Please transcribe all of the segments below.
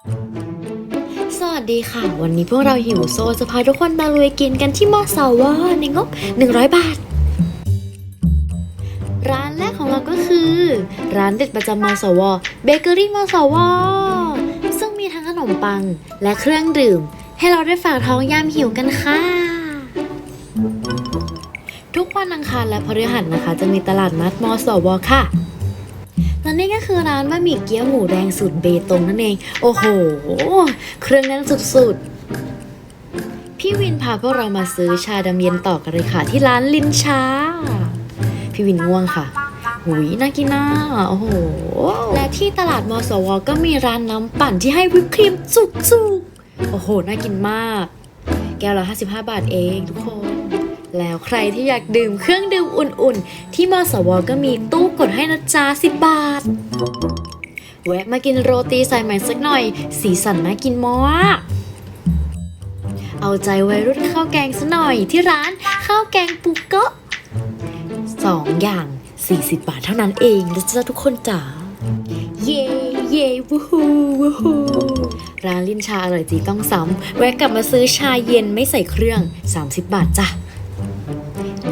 สวัสดีค่ะ วันนี้พวกเราหิวโซ จะพาทุกคนมาลุยกินกันที่มอสาวอในงบ 100 บาท ร้านแรกของเราก็คือ ร้านเด็ดประจำมอสาวอเบเกอรี่มอสาวอซึ่งมีทั้งขนมปังและเครื่องดื่ม ให้เราได้ฝากท้องยามหิวกันค่ะ ทุกวันอังคารและพฤหัสนะคะ จะมีตลาดนัดมอสาวอค่ะ และนี่ก็คือร้านบะหมี่เกี๊ยวหมูแดงสูตรเบตงนั่นเอง โอ้โห เครื่องแน่นสุดๆ พี่วินพาพวกเรามาซื้อชาดำเย็นต่อกันเลยค่ะที่ร้านลินชา พี่วินง่วงค่ะหุยน่ากินน่าโอ้โห และที่ตลาดมอสว ก็มีร้านน้ำปั่นที่ให้วิปครีมจุกๆ โอ้โห น่ากินมาก แก้วละ 55 บาทเองทุกคน แล้วใครที่อยากดื่มเครื่องดื่มอุ่นๆ ที่มสวก็มีตู้กดให้นะจ๊ะ10บาท แวะมากินโรตีสายใหม่สักหน่อย สีสันน่ากินมากเอาใจวัยรุ่นข้าวแกงสักหน่อยที่ร้านข้าวแกงปุกเกะสองอย่าง 40 บาทเท่านั้นเองนะจ๊ะทุกคนจ๋าเย่เย่วูฮูวูฮูร้านลิ้นชาอร่อยจีต้องซ้ำแวะกลับมาซื้อชาเย็นไม่ใส่เครื่อง 30 บาทจ้ะ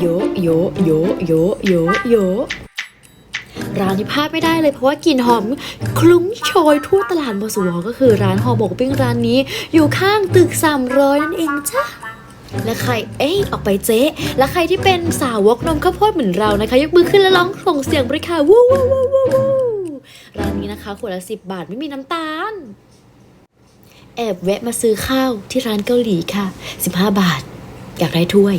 โยโยโยโยโยโยร้านที่พลาดไม่ได้เลยเพราะว่ากลิ่นหอมคลุ้งโชยทั่วตลาดบสวก็คือร้านหอหมกปิ้งร้านนี้อยู่ข้างตึก 300 นั่นเองจ้ะและใคร เอ้ยออกไปเจ๊ และใครที่เป็นสาวกนมข้าวโพดเหมือนเรานะคะ ยกมือขึ้นแล้วร้องส่งเสียงบริกาวู้วู้วู้วู้วู้ร้านนี้นะคะขวดละ10บาทไม่มีน้ำตาล แอบแวะมาซื้อข้าวที่ร้านเกาหลีค่ะ 15 บาท อยากได้ถ้วย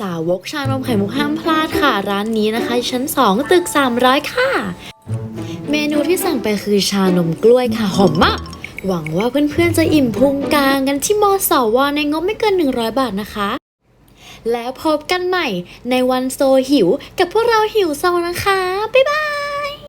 สาวกชานมไข่มุกห้ามพลาดค่ะ ร้านนี้นะคะ ชั้น 2 ตึก 300 ค่ะ เมนูที่สั่งไปคือชานมกล้วยค่ะ หอมมาก หวังว่าเพื่อนๆจะอิ่มพุงกลางกันที่มอสาวในงบไม่เกิน 100 บาทนะคะ แล้วพบกันใหม่ในวันโซหิว กับพวกเราหิวโซนะคะ บ๊ายบาย